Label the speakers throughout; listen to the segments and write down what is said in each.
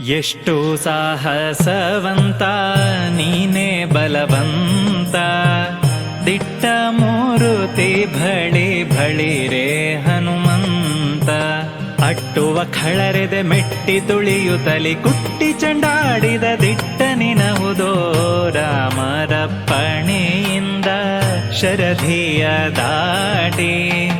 Speaker 1: ಎಷ್ಟು ಸಾಹಸವಂತ, ನೀನೇ ಬಲವಂತ. ದಿಟ್ಟ ಮೂರುತಿ ಬಳಿ ರೇ ಹನುಮಂತ. ಅಟ್ಟುವ ಖಳರೆದೆ ಮೆಟ್ಟಿ ತುಳಿಯುತ್ತಲಿ ಕುಟ್ಟಿ ಚಂಡಾಡಿದ ದಿಟ್ಟ ನಿನವುದೋ ರಾಮರಪ್ಪಣೆಯಿಂದ. ಶರಧಿಯ ದಾಟಿ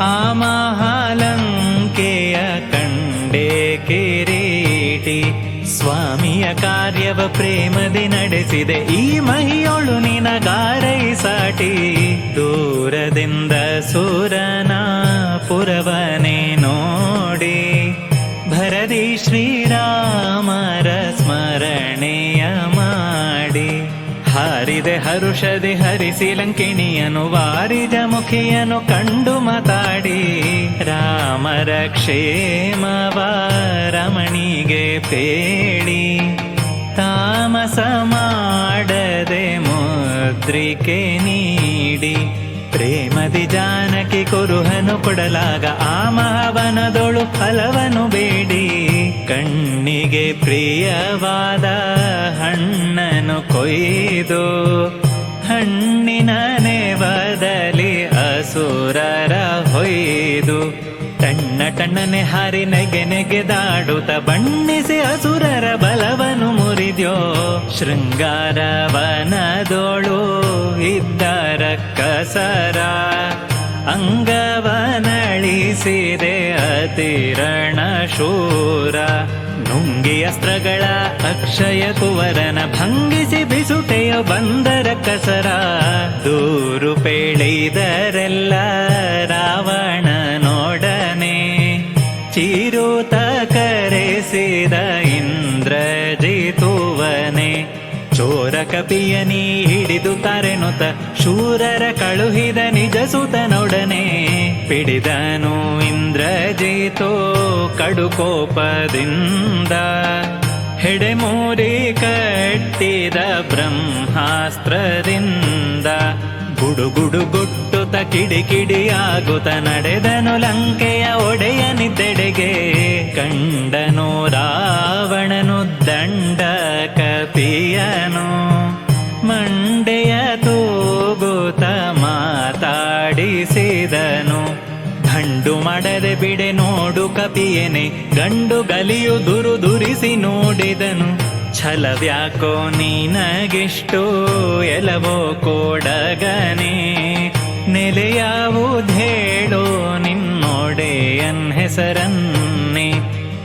Speaker 1: ಆ ಮಹಾಲಂಕೆಯ ಕಂಡೇ ಸ್ವಾಮಿಯ ಕಾರ್ಯವ ಪ್ರೇಮದಿ ನಡೆಸಿದೆ. ಈ ಮಹಿಯೊಳು ನಿನಗಾರೈಸಾಟಿ ಹರುಷದಿ ಹರಿಸಿ ಲಂಕಿಣಿಯನು ವಾರಿದ ಮುಖಿಯನು ಕಂಡು ಮಾತಾಡಿ, ರಾಮರ ಕ್ಷೇಮವ ರಮಣಿಗೆ ಪೇಳಿ. ತಾಮಸ ಮಾಡದೆ ಮುದ್ರಿಕೆ ನೀಡಿ, ಪ್ರೇಮದಿ ಜಾನಕಿ ಕುರುಹನು ಕೊಡಲಾಗ ಆ ಮಹಾವನದೊಳು ಫಲವನು ಬೇಡಿ. ಕಣ್ಣಿಗೆ ಪ್ರಿಯವಾದ ಹಣ್ಣನು ಕೊಯ್ದು ಟಣ್ಣನೆ ಹಾರಿ ನೆಗೆ ನೆಗೆದಾಡುತ್ತ ಬಣ್ಣಿಸಿ ಅಸುರರ ಬಲವನು ಮುರಿದ್ಯೋ. ಶೃಂಗಾರವನದೋಳು ಇದ್ದರ ಕಸರ ಅಂಗವನಳಿಸಿದೆ ಅತಿರಣ ಶೂರ. ನುಂಗಿ ಅಸ್ತ್ರಗಳ ಅಕ್ಷಯ ಕುವರನ ಭಂಗಿಸಿ ಬಿಸುಟೆಯ ಬಂದರ ಕಸರ. ದೂರು ಪೇಳಿದರೆಲ್ಲ ಕಪಿಯನಿ ಹಿಡಿದು ಕರೆನುತ ಶೂರರ ಕಳುಹಿದ ನಿಜ ಸುತನೊಡನೆ ಪಿಡಿದನು ಇಂದ್ರಜಿತೋ ಕಡುಕೋಪದಿಂದ ಹೆಡೆಮೂರಿ ಕಟ್ಟಿದ ಬ್ರಹ್ಮಾಸ್ತ್ರದಿಂದ ಗುಡುಗುಡು ಗುಟ್ಟುತ ಕಿಡಿಕಿಡಿಯಾಗುತ್ತ ನಡೆದನು ಲಂಕೆಯ ಒಡೆಯನಿದ್ದೆಡೆಗೆ ಕಂಡನು ರಾವಣನು ದಂಡ ಕಪಿಯನು ಮಂಡೆಯ ತೂಗುತ ಮಾತಾಡಿಸಿದನು. ಗಂಡು ಮಾಡದೆ ಬಿಡೆ ನೋಡು ಕಪಿಯನೆ, ಗಂಡು ಗಲಿಯು ದುರು ದುರಿಸಿ ನೋಡಿದನು. ಛಲವ್ಯಾಕೋ ನೀನಗಿಷ್ಟು ಎಲವೋ ಕೋಡಗನೆ. ನೆಲೆಯಾವುದೇಳೋ ನಿನ್ನೊಡೆಯನ್ ಹೆಸರನ್ನೇ.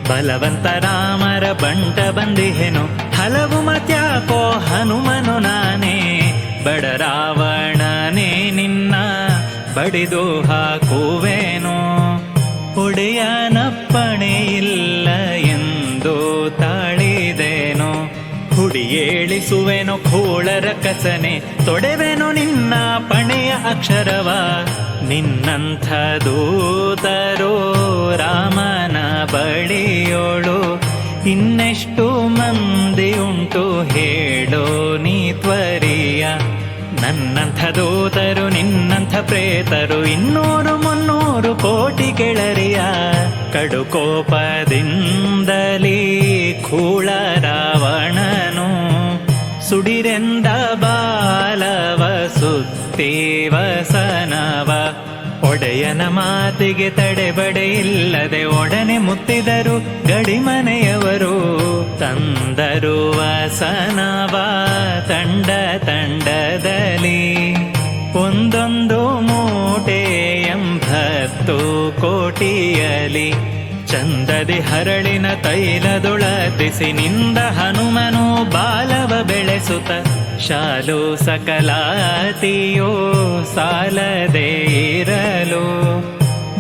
Speaker 1: ಬಲವಂತ ರಾಮರ ಬಂಟ ಬಂದಿಹೆನು, ಹಲವು ಮತ್ಯಾಕೋ ಹನುಮನು ಬಡಿದು ಹಾಕುವೆನು. ಒಡೆಯನಪ್ಪಣೆ ಇಲ್ಲ ಎಂದು ತಾಳಿದೇನೋ. ಹುಡಿಯೇಳಿಸುವೆನು ಕೋಳರ ಕಸನೆ. ತೊಡೆವೆನು ನಿನ್ನ ಪಣೆಯ ಅಕ್ಷರವ. ನಿನ್ನಂಥ ದೂತರೋ ರಾಮನ ಬಳಿಯೋಳು. ಇನ್ನೆಷ್ಟು ಮಂದಿ ಉಂಟು ಹೇಳೋ ನೀ ತ್ವರಿಯ. ನನ್ನಂಥ ದೂತರು ಪ್ರೇತರು ಇನ್ನೂರು ಮುನ್ನೂರು ಕೋಟಿ ಕೆಳರಿಯ ಕಡು ಕೂಳ ರಾವಣನು ಸುಡಿರೆಂದ ಬಾಲವ ಸುತ್ತೇವಸನವ ಒಡೆಯನ ಮಾತಿಗೆ ತಡೆಬಡೆಯಿಲ್ಲದೆ ಒಡನೆ ಮುತ್ತಿದರು ಗಡಿಮನೆಯವರು. ತಂದರು ವಸನವ ತಂಡ ತಂಡದಲ್ಲಿ. ಕೋಟಿಯಲಿ ಚಂದದಿ ಹರಳಿನ ತೈಲದೊಳತಿಸಿ ನಿಂದ ಹನುಮನು ಬಾಲವ ಬೆಳೆಸುತ್ತ ಶಾಲು ಸಕಲಾತಿಯೋ ಸಾಲದೆ ಇರಲು.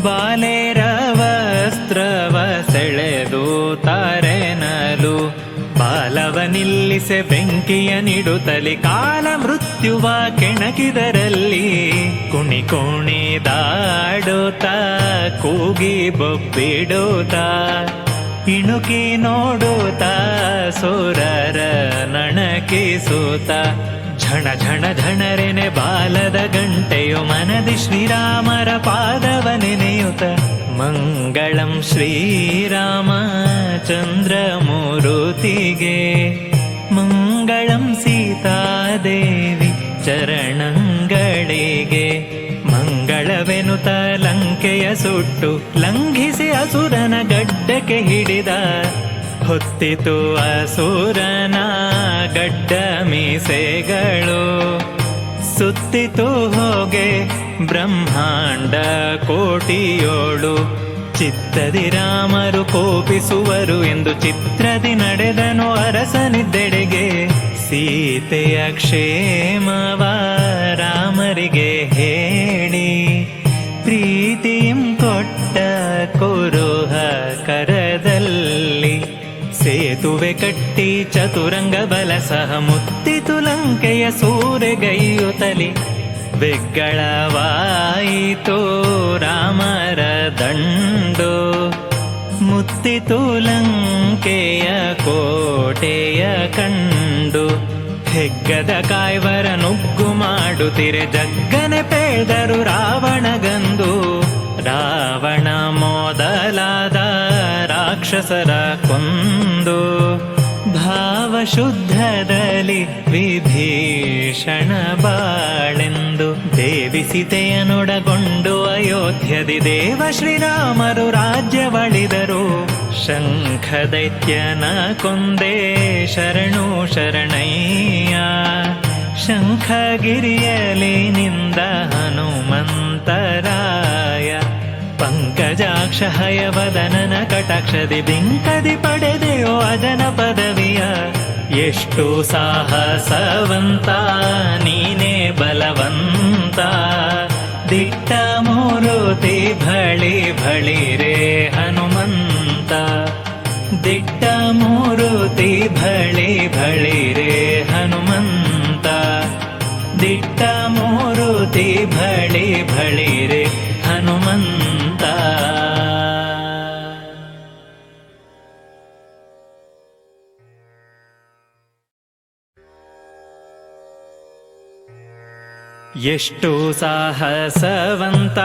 Speaker 1: ಬಾಲೇರ ವಸ್ತ್ರವ ಸೆಳೆದು ತಾರೆನಲು. ಬಾಲವ ನಿಲ್ಲಿಸೆ ಬೆಂಕಿಯ ನಿಡುತ್ತಲಿ ಕಾಲ ಮೃತ್ಯುವ ಕೆಣಕಿದರಲ್ಲಿ ಕುಣಿ ಕುಣಿದಾಡುತ್ತ ಕೂಗಿ ಬೊಬ್ಬಿಡುತ್ತ ಇಣುಕಿ ನೋಡುತ್ತ ಸೋರರ ನಣಕಿಸುತ್ತ ಝಣ ಝಣ ಝಣರೆನೆ ಬಾಲದ ಗಂಟೆಯು ಮನದಿ ಶ್ರೀರಾಮರ ಪಾದವ ನೆನೆಯುತ, ಮಂಗಳಂ ಶ್ರೀರಾಮ ಚಂದ್ರ ಮೂರು ಸುಟ್ಟು ಲಂಘಿಸಿ ಅಸುರನ ಗಡ್ಡಕ್ಕೆ ಹಿಡಿದ, ಹೊತ್ತಿತು ಅಸುರನ ಗಡ್ಡ ಮೀಸೆಗಳು. ಸುತ್ತಿತು ಹೋಗೆ ಬ್ರಹ್ಮಾಂಡ ಕೋಟಿಯೋಳು. ಚಿತ್ತದಿ ರಾಮರು ಕೋಪಿಸುವರು ಎಂದು ಚಿತ್ರದಿ ನಡೆದನು ಅರಸನಿದ್ದೆಡೆಗೆ. ಸೀತೆಯ ಕ್ಷೇಮವ ರಾಮರಿಗೆ ಕುರುಹ ಕರದಲ್ಲಿ ಸೇತುವೆ ಕಟ್ಟಿ ಚತುರಂಗ ಬಲ ಸಹ ಮುತ್ತಿತು ಲಂಕೆಯ ಸೂರೆಗೈಯುತ್ತಲಿ. ಬೆಗ್ಗಳವಾಯಿತು ರಾಮರ ದಂಡು. ಮುತ್ತಿತು ಲಂಕೆಯ ಕೋಟೆಯ ಕಂಡು. ಹೆಗ್ಗದ ಕಾಯ್ವರ ನುಗ್ಗು ಮಾಡುತ್ತಿರೆ ಜಗ್ಗನೆ ಪೇದರು ರಾವಣಗಂದು. ರಾವಣ ಮೊದಲಾದ ರಾಕ್ಷಸರ ಕೊಂದು ಭಾವಶುದ್ಧದಲ್ಲಿ ವಿಭೀಷಣ ಬಾಳೆಂದು ದೇವಿ ಸೀತೆಯನ್ನೊಡಗೊಂಡು ಅಯೋಧ್ಯದಿ ದೇವ ಶ್ರೀರಾಮರು ರಾಜ್ಯವಳಿದರು ಶಂಖ ದೈತ್ಯನ ಕೊಂದೇ ಶರಣು ಶರಣಯ್ಯ. ಶಂಖಗಿರಿಯಲಿ ನಿಂದ ಹನುಮಂತರಾಯ ಪಂಕಜಾಕ್ಷ ಹಯವದನನ ಕಟಾಕ್ಷದಿ ಬಿಂಕದಿ ಪಡೆದೆಯೋ ಅಜನ ಪದವಿಯ ಎಷ್ಟು ಸಾಹಸವಂತ ನೀನೇ ಬಲವಂತ ದಿಟ್ಟ ಮೂರುತಿ ಬಳಿ ರೇ ಹನುಮಂತ ದಿಟ್ಟ ಮೂರುತಿ ಬಳಿ ಬಳಿರೇ ಹನುಮಂತ ಎಷ್ಟು ಸಾಹಸವಂತ,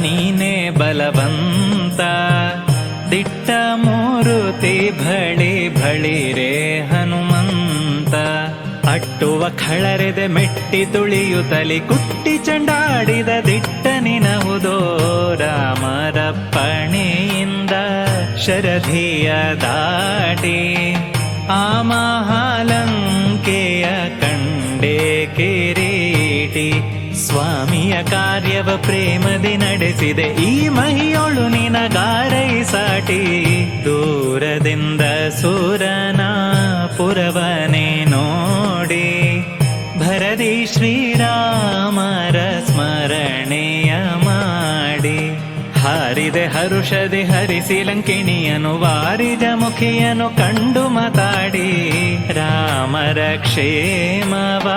Speaker 1: ನೀನೇ ಬಲವಂತ. ದಿಟ್ಟ ಮೂರುತಿ ಬಳಿ ಬಳಿರೆ ಹನುಮಂತ. ಅಟ್ಟುವ ಖಳರೆದೆ ಮೆಟ್ಟಿ ತುಳಿಯುತ್ತಲಿ ಕುಟ್ಟಿ ಚಂಡಾಡಿದ ದಿಟ್ಟ ನಿನಹುದೋ ರಾಮರಪ್ಪಣೆಯಿಂದ. ಶರಧಿಯ ದಾಟಿ ಆ ಮಹಾಲಂಕೆಯ ಕಂಡೇ ಕಿರೀಟಿ ಸ್ವಾಮಿಯ ಕಾರ್ಯವ ಪ್ರೇಮದಿ ನಡೆಸಿದೆ. ಈ ಮಹಿಯೊಳು ನಿನಗಾರೈಸಾಟಿ ದೂರದಿಂದ ಸೂರನ ಪುರವನೇ ನೋಡಿ. ಭರದಿ ಶ್ರೀರಾಮರ ಸ್ಮರಣೆಯ ಮಾಡಿ. ಹಾರಿದೆ ಹರುಷದಿ ಹರಿಸಿ ಲಂಕಿಣಿಯನು, ವಾರಿದ ಮುಖಿಯನು ಕಂಡು ಮಾತಾಡಿ. ರಾಮರ ಕ್ಷೇಮವ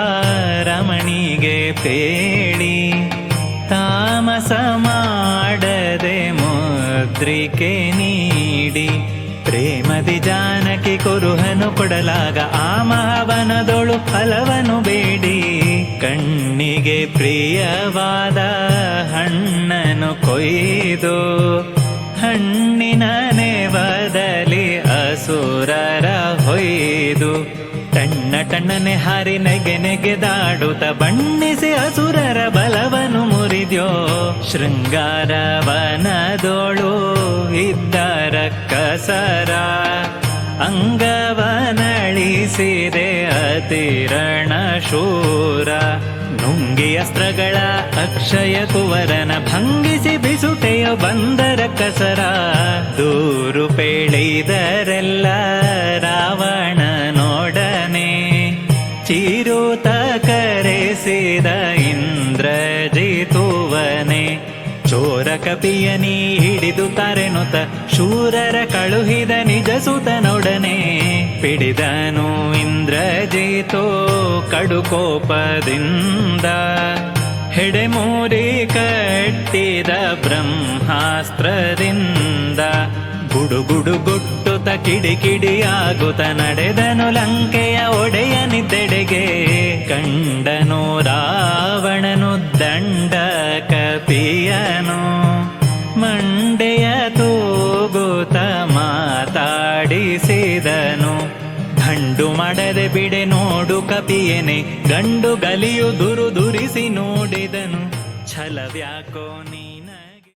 Speaker 1: ರಮಣಿಗೆ ಪೇಳಿ, ತಾಮಸ ಮಾಡದೆ ಮುದ್ರಿಕೆ ನೀಡಿ, ಪ್ರೇಮದಿ ಜಾನಕಿ ಕುರುಹನು ಕೊಡಲಾಗ ಆ ಮಹಾವನದೊಳು ಫಲವನು ಬೇಡಿ, ಕಣ್ಣಿಗೆ ಪ್ರಿಯವಾದ ಹಣ್ಣನು ಕೊಯ್ದು ಹಣ್ಣಿನ ನೆವದಲಿ ಅಸುರರ ಹೊಯ್ದು ಟಣ್ಣ ಟಣ್ಣನೆ ಹಾರಿ ನೆಗೆ ನೆಗೆದಾಡುತ್ತ ಬಣ್ಣಿಸಿ ಅಸುರರ ಬಲವನು ಮುರಿದ್ಯೋ, ಶೃಂಗಾರವನದೋಳು ಇದ್ದರ ಕಸರ ಅಂಗವನಳಿಸಿದೆ ಅತಿರಣ ಶೂರ. ನುಂಗಿ ಅಸ್ತ್ರಗಳ ಅಕ್ಷಯ ಕುವರನ ಭಂಗಿಸಿ ಬಿಸುಟೆಯ ಬಂದರ ಕಸರ. ದೂರು ಪೇಳಿದರೆಲ್ಲ ರಾವಣನೊಡನೆ ಚಿರುತ ಕರೆಸಿದ ಇಂದ್ರಜಿತುವನೆ. ಚೋರ ಕಪಿಯನಿ ಹಿಡಿದು ತರೆನುತ ಶೂರರ ಕಳುಹಿದ ನಿಜ ಸುತನೊಡನೆ ಪಿಡಿದನು ಇಂದ್ರಜಿತೋ ಕಡುಕೋಪದಿಂದ ಹೆಡೆಮೂರಿ ಕಟ್ಟಿದ ಬ್ರಹ್ಮಾಸ್ತ್ರದಿಂದ ಗುಡುಗುಡು ಗುಟ್ಟುತ ಕಿಡಿ ಕಿಡಿಯಾಗುತ್ತ ನಡೆದನು ಲಂಕೆಯ ಒಡೆಯನಿದ್ದೆಡೆಗೆ ಕಂಡನು ರಾವಣನು ಗಂಡು ಗಲಿಯು ದುರು ದುರಿಸಿ ನೋಡಿದನು ಛಲವ್ಯಾಕೋನಿ